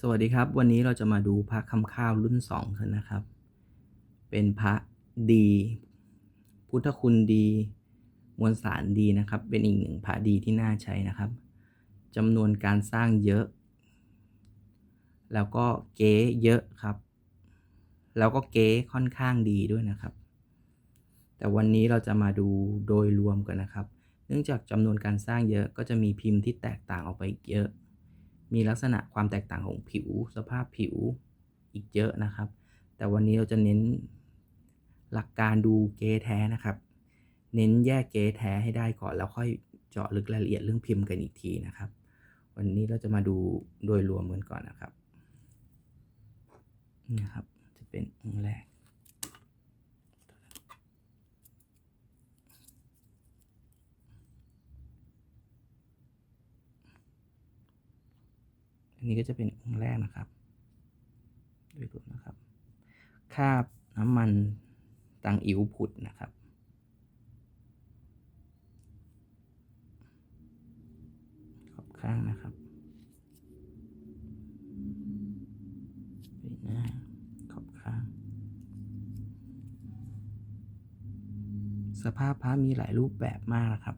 สวัสดีครับ วันนี้เราจะมาดูพระคำข้าวรุ่นสองกันนะครับ เป็นพระดี พุทธคุณดี มวลสารดีนะครับ เป็นอีกหนึ่งพระดีที่น่าใช้นะครับจำนวนการสร้างเยอะ แล้วก็เก๊เยอะครับ แล้วก็เก๊ค่อนข้างดีด้วยนะครับ แต่วันนี้เราจะมาดูโดยรวมกันนะครับ เนื่องจากจำนวนการสร้างเยอะก็จะมีพิมพ์ที่แตกต่างออกไปอีกเยอะ มีลักษณะความแตกต่างของผิว สภาพผิวอีกเยอะนะครับ แต่วันนี้เราจะเน้นหลักการดูเกแท้นะครับ เน้นแยกเกแท้ให้ได้ก่อนแล้วค่อยเจาะลึกรายละเอียดเรื่องพิมพ์กันอีกทีนะครับ วันนี้เราจะมาดูโดยรวมกันก่อนนะครับนี่นะครับ จะเป็นองค์แรก นนี้ก็จะเป็นองค์แรกนะครับโดยรวมนะครับ คาบน้ำมันตังอิ๋วผุดนะครับ ขอบข้างนะครับเป็นหน้าขอบข้าง สภาพพระมีหลายรูปแบบมากนะครับ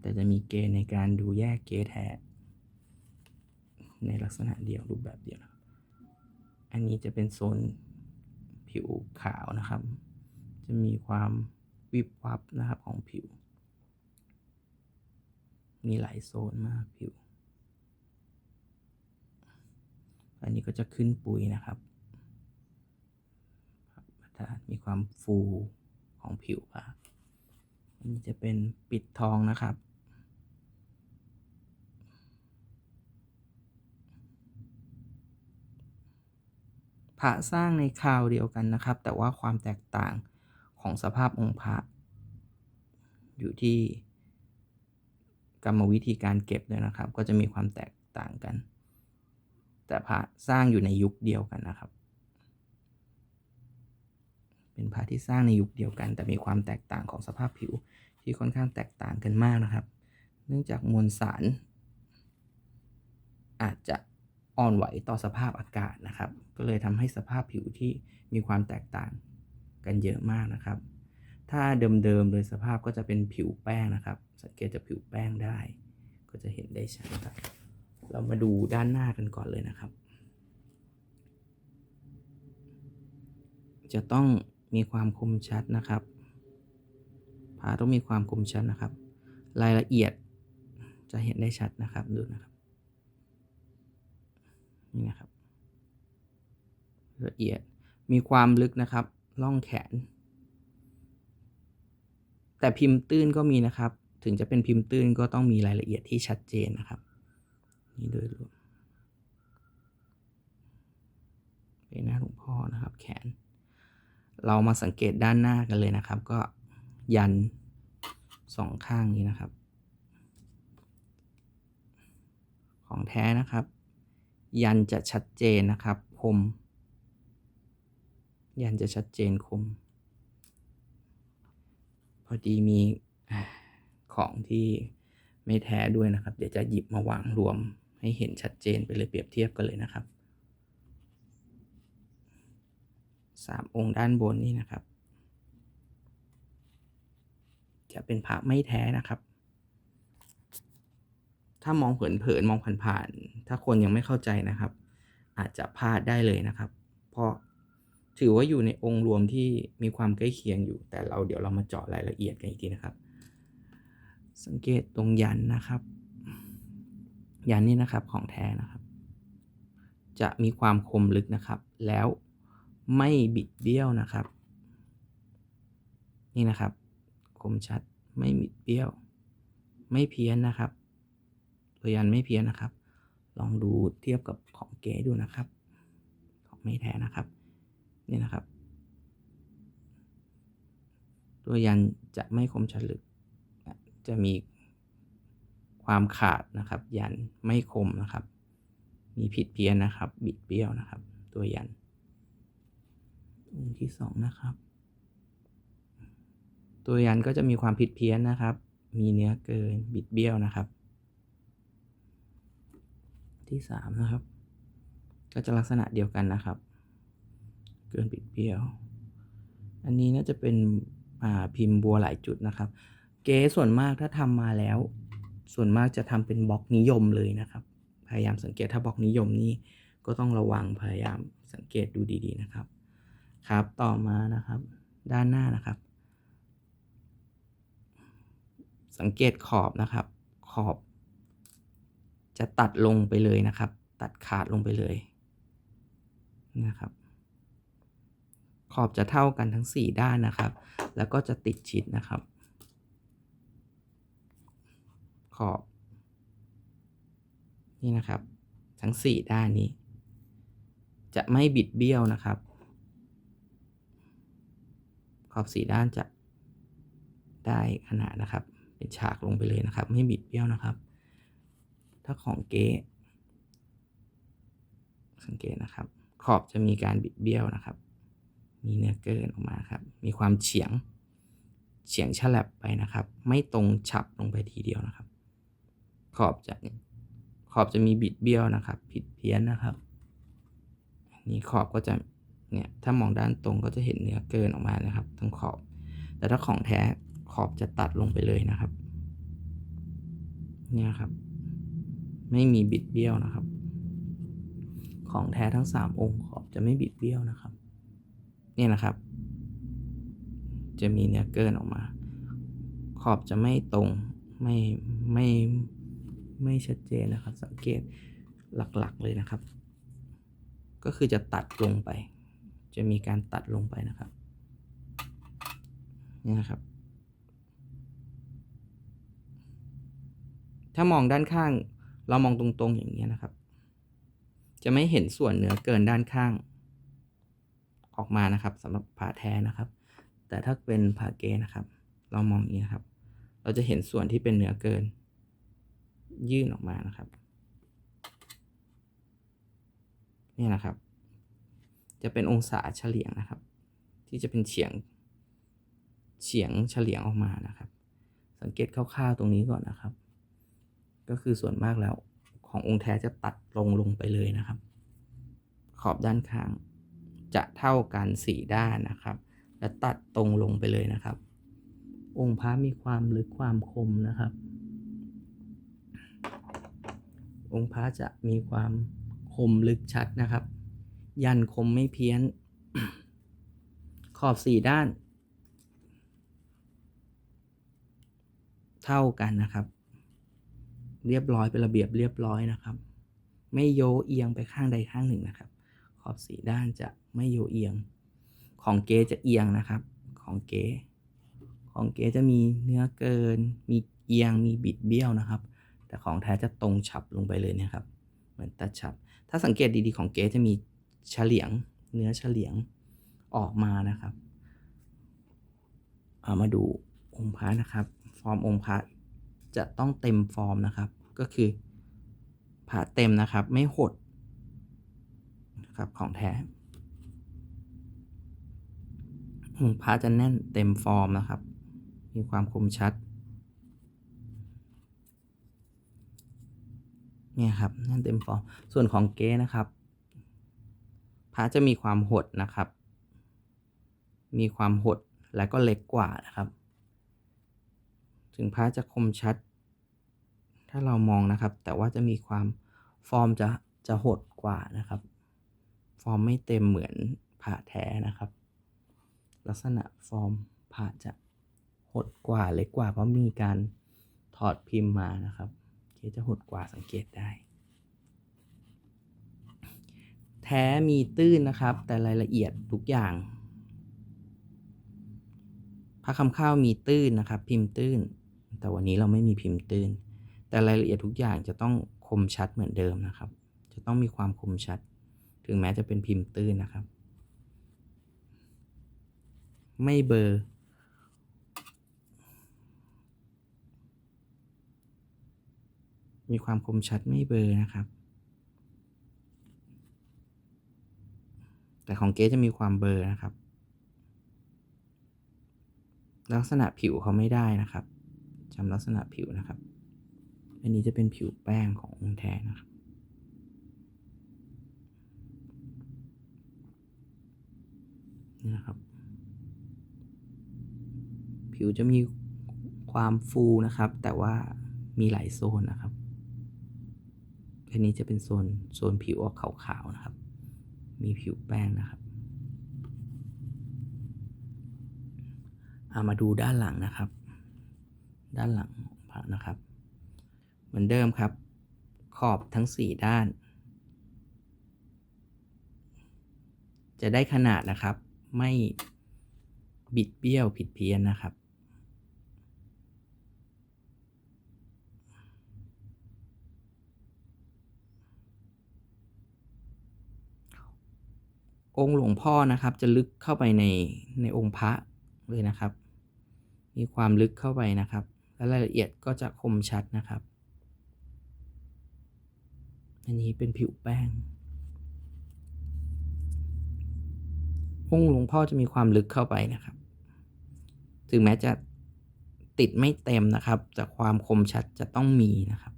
แต่จะมีเกณฑ์ในการดูแยกเกณฑ์แท้ ในลักษณะเดียวรูปแบบเดียวนะอันนี้จะเป็นโซนผิวขาวนะครับ จะมีความวิบวับนะครับของผิว มีหลายโซนมากผิว อันนี้ก็จะขึ้นปุยนะครับมีความฟูของผิวครับอันนี้จะเป็นปิดทองนะครับ พระสร้างในคราวเดียวกันนะครับ แต่ว่าความแตกต่างของสภาพองค์พระ อยู่ที่กรรมวิธีการเก็บด้วยนะครับ ก็จะมีความแตกต่างกัน แต่พระสร้างอยู่ในยุคเดียวกันนะครับ เป็นพระที่สร้างในยุคเดียวกัน แต่มีความแตกต่างของสภาพผิวที่ค่อนข้างแตกต่างกันมากนะครับ เนื่องจากมวลสารอาจจะ อ่อนไหวต่อสภาพอากาศนะครับ ก็เลยทำให้สภาพผิวที่มีความแตกต่างกันเยอะมากนะครับ ถ้าเดิมๆเลยสภาพก็จะเป็นผิวแป้งนะครับ สังเกตจากผิวแป้งได้ ก็จะเห็นได้ชัดครับ เรามาดูด้านหน้ากันก่อนเลยนะครับ จะต้องมีความคมชัดนะครับผาต้องมีความคมชัดนะครับ รายละเอียดจะเห็นได้ชัดนะครับดูนะครับ นี่นะครับ ละเอียดมีความลึกนะครับล่องแขน แต่พิมพ์ตื้นก็มีนะครับ ถึงจะเป็นพิมพ์ตื้นก็ต้องมีรายละเอียดที่ชัดเจนนะครับ นี่โดยรวมเป็นหน้าหลวงพ่อนะครับ แขน เรามาสังเกตด้านหน้ากันเลยนะครับ ก็ยันสองข้างนี้นะครับ ของแท้นะครับ ยันจะชัดเจนนะครับ คม ยันจะชัดเจนคม พอดีมีของที่ไม่แท้ด้วยนะครับ เดี๋ยวจะหยิบมาวางรวม ให้เห็นชัดเจนไปเลยเปรียบเทียบกันเลยนะครับสามองค์ด้านบนนี่นะครับ จะเป็นพระไม่แท้นะครับ ถ้ามองเผินๆมองผ่านๆถ้าคนยังไม่เข้าใจนะครับ อาจจะพลาดได้เลยนะครับ เพราะถือว่าอยู่ในองค์รวมที่มีความใกล้เคียงอยู่ แต่เราเดี๋ยวเรามาเจาะรายละเอียดกันอีกทีนะครับ สังเกตตรงยันนะครับ ยันนี่นะครับของแท้นะครับ จะมีความคมลึกนะครับ แล้วไม่บิดเบี้ยวนะครับ นี่นะครับ คมชัดไม่บิดเบี้ยว ไม่เพี้ยนนะครับ ตัวยันไม่เพี้ยนนะครับ ลองดูเทียบกับของเก๋ดูนะครับ ของไม่แท้นะครับ นี่นะครับ ตัวยันจะไม่คมชัดลึก จะมีความขาดนะครับ ยันไม่คมนะครับ มีผิดเพี้ยนนะครับ บิดเบี้ยวนะครับ ตัวยันองค์ที่สองนะครับ ตัวยันก็จะมีความผิดเพี้ยนนะครับ มีเนื้อเกินบิดเบี้ยวนะครับ ที่สามนะครับ ก็จะลักษณะเดียวกันนะครับ เกินบิดเบี้ยว อันนี้น่าจะเป็นพิมพ์บัวหลายจุดนะครับ เก๊ส่วนมากถ้าทำมาแล้ว ส่วนมากจะทำเป็นบล็อกนิยมเลยนะครับ พยายามสังเกตถ้าบล็อกนิยมนี่ก็ต้องระวังพยายามสังเกตดูดีๆนะครับ ครับต่อมานะครับ ด้านหน้านะครับ สังเกตขอบนะครับ ขอบ จะตัดลงไปเลยนะครับ ตัดขาดลงไปเลยนะครับ ขอบจะเท่ากันทั้ง 4 ด้านนะครับ แล้วก็จะติดชิดนะครับ ขอบ นี่นะครับ ทั้ง 4 ด้านนี้ จะไม่บิดเบี้ยวนะครับ ขอบ4ด้านจะได้ขนาดนะครับ เป็นฉากลงไปเลยนะครับ ไม่บิดเบี้ยวนะครับ ถ้าของเก๊สังเกตนะครับ ขอบจะมีการบิดเบี้ยวนะครับ มีเนื้อเกินออกมาครับ มีความเฉียง เฉียงฉลับไปนะครับ ไม่ตรงฉับลงไปทีเดียวนะครับ ขอบจะขอบจะมีบิดเบี้ยวนะครับ ผิดเพี้ยนนะครับนี่ขอบก็จะเนี่ยถ้ามองด้านตรงก็จะเห็นเนื้อเกินออกมานะครับทั้งขอบ แต่ถ้าของแท้ขอบจะตัดลงไปเลยนะครับ เนี่ยครับ ไม่มีบิดเบี้ยวนะครับ ของแท้ทั้ง 3 องค์ขอบจะไม่บิดเบี้ยวนะครับ เนี่ยนะครับ จะมีเนื้อเกินออกมา ขอบจะไม่ตรงไม่ไม่ไม่ชัดเจนนะครับ สังเกตหลักๆเลยนะครับ ก็คือจะตัดลงไป จะมีการตัดลงไปนะครับนี่นะครับ ถ้ามองด้านข้าง เรามองตรงๆอย่างนี้นะครับ จะไม่เห็นส่วนเหนือเกินด้านข้าง ออกมานะครับสำหรับผ่าแท้นะครับ แต่ถ้าเป็นผ่าเกนะครับ เรามองอย่างนี้นะครับ เราจะเห็นส่วนที่เป็นเหนือเกิน ยื่นออกมานะครับนี่นะครับ จะเป็นองศาเฉลี่ยงนะครับ ที่จะเป็นเฉียงเฉียงเฉลี่ยงออกมานะครับ สังเกตคร่าวๆตรงนี้ก่อนนะครับ ก็คือส่วนมากแล้วขององค์แท้จะตัดลงลงไปเลยนะครับ ขอบด้านข้างจะเท่ากันสี่ด้านนะครับ และตัดตรงลงไปเลยนะครับ องค์พระมีความลึกความคมนะครับ องค์พระจะมีความคมลึกชัดนะครับ ยันคมไม่เพี้ยน ขอบสี่ด้าน เท่ากันนะครับ เรียบร้อยเป็นระเบียบเรียบร้อยนะครับ ไม่โยเอียงไปข้างใดข้างหนึ่งนะครับ ขอบสีด้านจะไม่โยเอียง ของเกจะเอียงนะครับ ของเกของเกจะมีเนื้อเกิน มีเอียงมีบิดเบี้ยวนะครับ แต่ของแท้จะตรงฉับลงไปเลยนะครับ เหมือนตัดฉับ ถ้าสังเกตดีๆของเกจะมีเฉลียง เนื้อเฉลียงออกมานะครับเอามาดูองค์พระนะครับ ฟอร์มองค์พระจะต้องเต็มฟอร์มนะครับ ก็คือผ่าเต็มนะครับ ไม่หดนะครับของแท้องค์พระจะแน่นเต็มฟอร์มนะครับ มีความคมชัด เนี่ยครับแน่นเต็มฟอร์ม ส่วนของเก๊นะครับพระจะมีความหดนะครับ มีความหดและก็เล็กกว่านะครับ ถึงพระจะคมชัด ถ้าเรามองนะครับ แต่ว่าจะมีความฟอร์มจะจะหดกว่านะครับ ฟอร์มไม่เต็มเหมือนผ่าแท้นะครับ ลักษณะฟอร์มผ่าจะหดกว่าเล็กกว่าเพราะมีการถอดพิมพ์มานะครับเกจะหดกว่าสังเกตได้ แท้มีตื้นนะครับ แต่รายละเอียดทุกอย่างพระคำข้าวมีตื้นนะครับ พิมพ์ตื้น แต่วันนี้เราไม่มีพิมพ์ตื้น แต่รายละเอียดทุกอย่างจะต้องคมชัดเหมือนเดิมนะครับ จะต้องมีความคมชัด ถึงแม้จะเป็นพิมพ์ตื้นนะครับ ไม่เบอร์มีความคมชัดไม่เบอร์นะครับ แต่ของเก๊จะมีความเบอร์นะครับ ลักษณะผิวเขาไม่ได้นะครับจำลักษณะผิวนะครับ อันนี้จะเป็นผิวแป้งขององค์แท้นะครับนี่นะครับ ผิวจะมีความฟูนะครับ แต่ว่ามีหลายโซนนะครับ อันนี้จะเป็นโซนโซนผิวออกขาวๆนะครับ มีผิวแป้งนะครับามาดูด้านหลังนะครับ ด้านหลังพระนะครับ มือนเดิมครับ ขอบทั้ง 4 ด้าน จะได้ขนาดนะครับ ไม่บิดเบี้ยวผิดเพี้ยนนะครับ องค์หลวงพ่อนะครับ จะลึกเข้าไปในในองค์พระเลยนะครับ มีความลึกเข้าไปนะครับ และรายละเอียดก็จะคมชัดนะครับ อันนี้เป็นผิวแป้ง องค์หลวงพ่อจะมีความลึกเข้าไปนะครับ ถึงแม้จะติดไม่เต็มนะครับ แต่ความคมชัดจะต้องมีนะครับ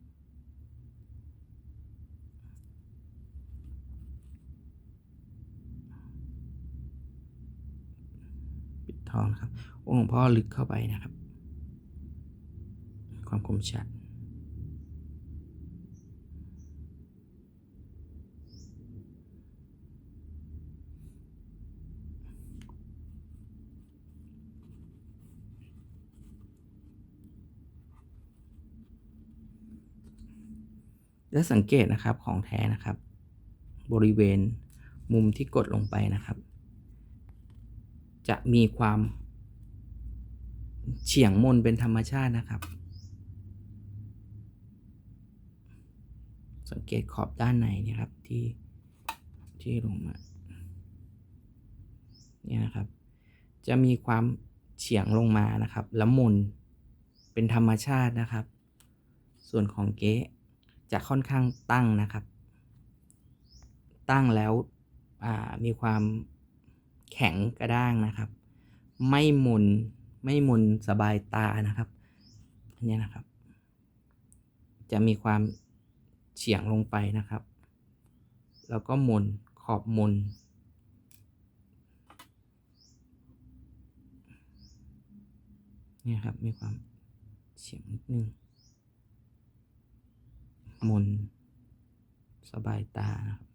ปิดทองครับ องค์หลวงพ่อลึกเข้าไปนะครับ ความคมชัด และสังเกตนะครับของแท้นะครับ บริเวณมุมที่กดลงไปนะครับ จะมีความเฉียงมนเป็นธรรมชาตินะครับ สังเกตขอบด้านในนี่ครับที่ที่ลงมาเนี่ยนะครับ จะมีความเฉียงลงมานะครับล้วมนเป็นธรรมชาตินะครับ ส่วนของเก๊ จะค่อนข้างตั้งนะครับ ตั้งแล้วมีความแข็งกระด้างนะครับ ไม่มุนไม่มุนสบายตานะครับอันนี้นะครับ จะมีความเฉียงลงไปนะครับ แล้วก็มุนขอบมุนเนี่ยครับมีความเฉียงนิดนึง มนสบายตานะครับ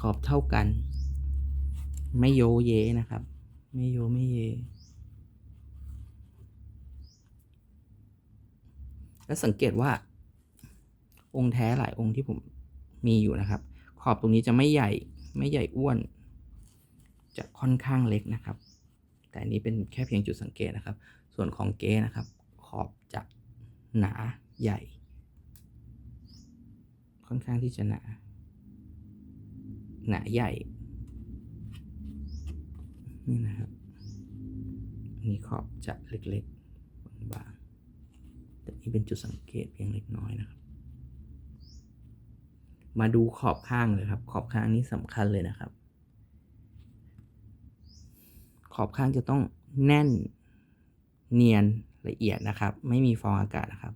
ขอบเท่ากัน ไม่โยเยนะครับ ไม่โยไม่เย แล้วสังเกตว่า องค์แท้หลายองค์ที่ผมมีอยู่นะครับ ขอบตรงนี้จะไม่ใหญ่ ไม่ใหญ่อ้วน จะค่อนข้างเล็กนะครับ แต่อันนี้เป็นแค่เพียงจุดสังเกตนะครับ ส่วนของเก้นะครับ ขอบจะหนาใหญ่ ค่อนข้างที่จะหนา หนาใหญ่ นี่นะครับอันนี้ขอบจะเล็กๆบางๆแต่นี่เป็นจุดสังเกตเพียงเล็กน้อยนะครับ มาดูขอบข้างเลยครับ ขอบข้างนี้สำคัญเลยนะครับ ขอบข้างจะต้องแน่นเนียนละเอียดนะครับ ไม่มีฟองอากาศนะครับ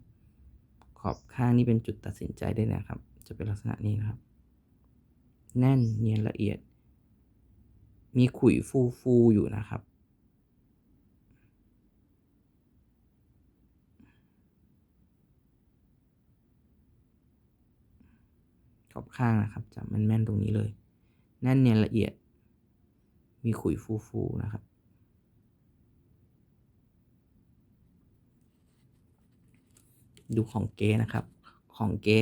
ขอบข้างนี้เป็นจุดตัดสินใจได้นะครับ จะเป็นลักษณะนี้นะครับ แน่นเนียนละเอียด มีขุยฟูฟูอยู่นะครับ ข้างนะครับจะแม่นๆตรงนี้เลย แน่นเนียนละเอียด มีขุยฟูฟูนะครับ ดูของเก๊นะครับ ของเก๊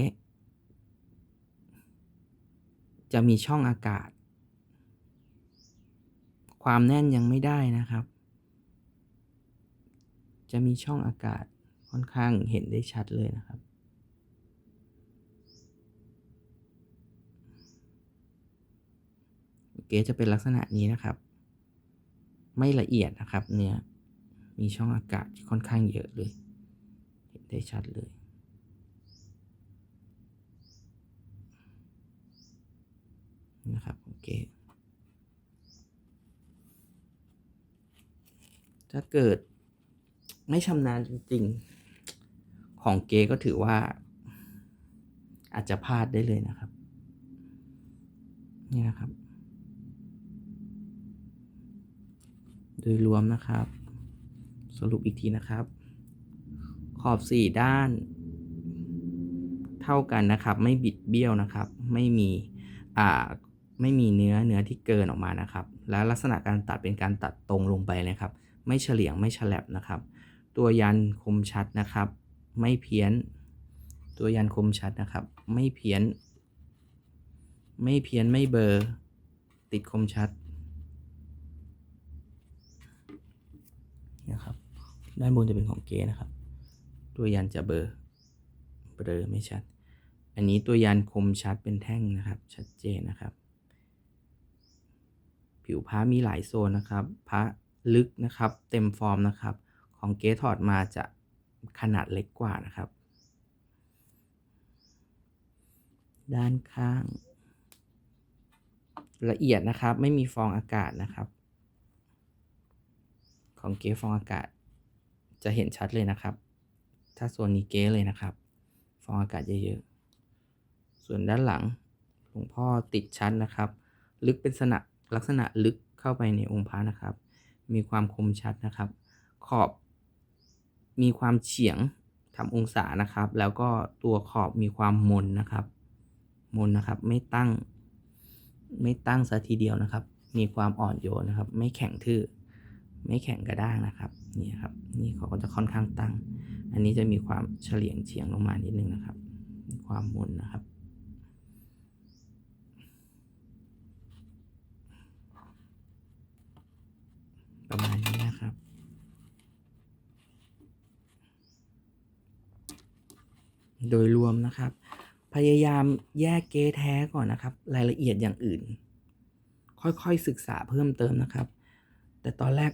จะมีช่องอากาศ ความแน่นยังไม่ได้นะครับ จะมีช่องอากาศค่อนข้างเห็นได้ชัดเลยนะครับ เก๊จะเป็นลักษณะนี้นะครับ ไม่ละเอียดนะครับ เนื้อมีช่องอากาศที่ค่อนข้างเยอะเลย เห็นได้ชัดเลย นะครับโอเคถ้าเกิดไม่ชำนาญจริง ๆ ของเกก็ถือว่า อาจจะพลาดได้เลยนะครับ นี่นะครับ โดยรวมนะครับ สรุปอีกทีนะครับ ขอบสี่ด้าน เท่ากันนะครับ ไม่บิดเบี้ยวนะครับ ไม่มีอ่าไม่มีเนื้อเนื้อที่เกินออกมานะครับ แล้วลักษณะการตัดเป็นการตัดตรงลงไปเลยครับ ไม่เฉลียงไม่ฉลับนะครับ ตัวยันคมชัดนะครับ ไม่เพี้ยน ตัวยันคมชัดนะครับ ไม่เพี้ยน ไม่เพี้ยนไม่เบอร์ ติดคมชัด นะครับ ด้านบนจะเป็นของเก๋นะครับ ตัวยันจะเบลอเบลอไม่ชัด อันนี้ตัวยันคมชัดเป็นแท่งนะครับ ชัดเจนนะครับ ผิวพระมีหลายโซนนะครับพระลึกนะครับ เต็มฟอร์มนะครับ ของเกถอดมาจะขนาดเล็กกว่านะครับ ด้านข้างละเอียดนะครับ ไม่มีฟองอากาศนะครับ ของเกฟองอากาศ จะเห็นชัดเลยนะครับ ถ้าโซนนี้เก๊เลยนะครับ ฟองอากาศเยอะๆ ส่วนด้านหลังหลวงพ่อติดชั้นนะครับ ลึกเป็นสนะลักษณะลึกเข้าไปในองค์พระนะครับ มีความคมชัดนะครับ ขอบ มีความเฉียงทำองศานะครับ แล้วก็ตัวขอบมีความมนนะครับ มนนะครับไม่ตั้ง ไม่ตั้งซะทีเดียวนะครับ มีความอ่อนโยนนะครับ ไม่แข็งทื่อ ไม่แข็งกระด้างนะครับนี่ครับนี่เขาก็จะค่อนข้างตั้ง อันนี้จะมีความเฉลียงเฉียงลงมานิดนึงนะครับ มีความมุนนะครับประมาณนี้นะครับ โดยรวมนะครับ พยายามแยกเกแท้ก่อนนะครับ รายละเอียดอย่างอื่น ค่อยๆศึกษาเพิ่มเติมนะครับ แต่ตอนแรก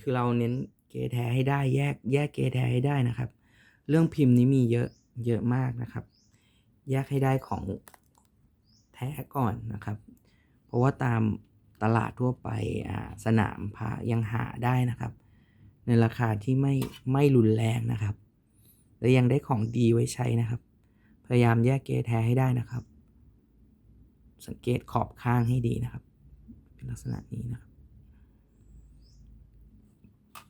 คือเราเน้นเกแท้ให้ได้แยกแยกเกแท้ให้ได้นะครับ เรื่องพิมพ์นี้มีเยอะเยอะมากนะครับ แยกให้ได้ของแท้ก่อนนะครับ เพราะว่าตามตลาดทั่วไปสนามพระยังหาได้นะครับ ในราคาที่ไม่ไม่รุนแรงนะครับ และยังได้ของดีไว้ใช้นะครับ พยายามแยกเกแท้ให้ได้นะครับ สังเกตขอบข้างให้ดีนะครับ เป็นลักษณะนี้นะครับ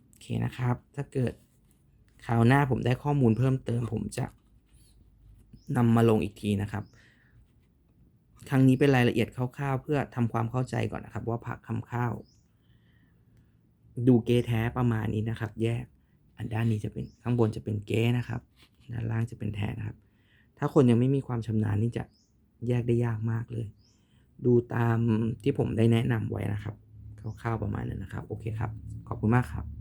โอเค นะครับ ถ้าเกิดคราวหน้าผมได้ข้อมูลเพิ่มเติม ผมจะนำมาลงอีกทีนะครับ ครั้งนี้เป็นรายละเอียดคร่าวๆ เพื่อทำความเข้าใจก่อนนะครับ ว่าผักคำข้าว ดูเกแท้ประมาณนี้นะครับ แยก อันด้านนี้จะเป็นข้างบนจะเป็นเกนะครับ ด้านล่างจะเป็นแทนนะครับ ถ้าคนยังไม่มีความชำนาญนี่จะแยกได้ยากมากเลย ดูตามที่ผมได้แนะนำไว้นะครับคร่าวๆประมาณนั้นนะครับ โอเคครับ ขอบคุณมากครับ